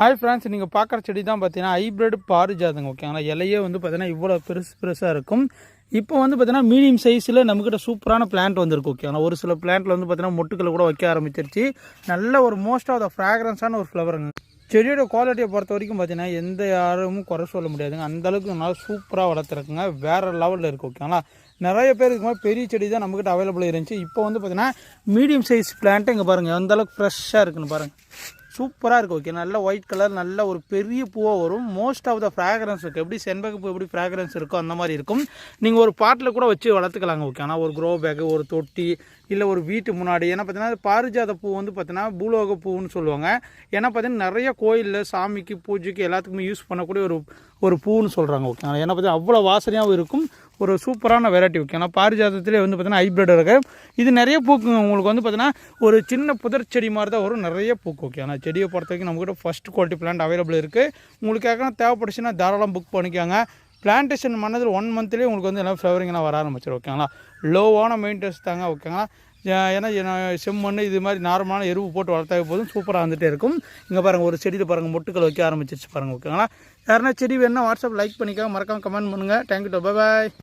Hi friends நீங்கள் பார்க்குற செடி தான் பார்த்தீங்கன்னா ஹைப்ரிட் பாரிஜாதங்க ஓகேங்களா இலையே வந்து பார்த்தீங்கன்னா இவ்வளோ பெருசு பெருசாக இருக்கும். இப்போ வந்து பார்த்தீங்கன்னா மீடியம் சைஸில் நம்மக்கிட்ட சூப்பரான பிளான்ட் வந்திருக்கு ஓகேங்களா ஒரு சில பிளான்ட்டில் வந்து பார்த்தீங்கன்னா மொட்டுக்களை கூட வைக்க ஆரம்பிச்சிருச்சு. நல்ல ஒரு மோஸ்ட் ஆஃப் த ஃப்ராக்ரன்ஸான ஒரு ஃப்ளவருங்க செடியோட குவாலிட்டியை பொறுத்த வரைக்கும் பார்த்தீங்கன்னா எந்த யாரும் குறை சொல்ல முடியாதுங்க. அந்த அளவுக்கு நல்லா சூப்பராக வளர்த்துருக்குங்க. வேறு லெவலில் இருக்குது ஓகேங்களா நிறைய பேர் மாதிரி பெரிய செடி தான் நம்மக்கிட்ட அவைலபிள் இருந்துச்சு. இப்போ வந்து பார்த்தீங்கன்னா மீடியம் சைஸ் பிளான்ட்டு இங்கே பாருங்கள் அந்தளவுக்கு ஃப்ரெஷ்ஷாக இருக்குன்னு பாருங்கள் சூப்பராக இருக்குது ஓகே நல்ல ஒயிட் கலர் நல்ல ஒரு பெரிய பூவாக வரும். மோஸ்ட் ஆஃப் த ஃப்ராக்ரன்ஸ் இருக்குது எப்படி செண்பக பூ எப்படி ஃப்ராக்ரன்ஸ் இருக்கோ அந்த மாதிரி இருக்கும். நீங்கள் ஒரு பாட்டில் கூட வச்சு வளர்த்துக்கலாங்க ஓகே ஆனால் ஒரு க்ரோ பேக்கு ஒரு தொட்டி இல்லை ஒரு வீட்டு முன்னாடி. ஏன்னா பார்த்தீங்கன்னா பாரிஜாத பூ வந்து பார்த்தீங்கன்னா பூலோக பூன்னு சொல்லுவாங்க. ஏன்னா பார்த்தீங்கன்னா நிறைய கோயிலில் சாமிக்கு பூஜைக்கு எல்லாத்துக்குமே யூஸ் பண்ணக்கூடிய ஒரு ஒரு பூன்னு சொல்கிறாங்க ஓகே ஏன்னா பார்த்தீங்கன்னா அவ்வளோ வாசனையாகவும் இருக்கும். ஒரு சூப்பரான வெரைட்டி ஓகே ஏன்னா பாரிஜாதத்திலே வந்து பார்த்தீங்கன்னா ஹைப்ரிட் இருக்குது இது நிறைய பூக்குங்க உங்களுக்கு வந்து பார்த்தீங்கன்னா ஒரு சின்ன புதர் செடி மாதிரி தான் வரும். நிறைய பூக்கு ஓகே ஆனால் செடியை பொறுத்த வரைக்கும் நம்மக்கிட்ட ஃபஸ்ட் குவாலிட்டி பிளான்ட் அவைலபிள் இருக்குது உங்களுக்கு யாருக்கான தேவைப்படுச்சுன்னா தாராளம் புக் பண்ணிக்கோங்க. பிளான்டேஷன் பண்ணதில் ஒன் மந்த்லேயே உங்களுக்கு வந்து எல்லாம் ஃப்ளவரிங்லாம் வர ஆரம்பிச்சிடும் ஓகேங்களா லோவான மெயின்டெனன்ஸ் தாங்க ஓகேங்களா ஏன்னா செம்மண் இது மாதிரி நார்மலான எருவு போட்டு வளர்த்தா போதும். சூப்பராக வந்துகிட்டே இருக்கும். இங்கே பாருங்கள் ஒரு செடியில் பாருங்கள் மொட்டுக்கள் வைக்க ஆரம்பிச்சிருச்சு பாருங்கள் ஓகேங்களா யாருன்னா செடி வேணுன்னா வாட்ஸ்அப் லைக் பண்ணிக்கோங்க. மறக்காமல் கமெண்ட் பண்ணுங்கள் தேங்க்யூ பாய்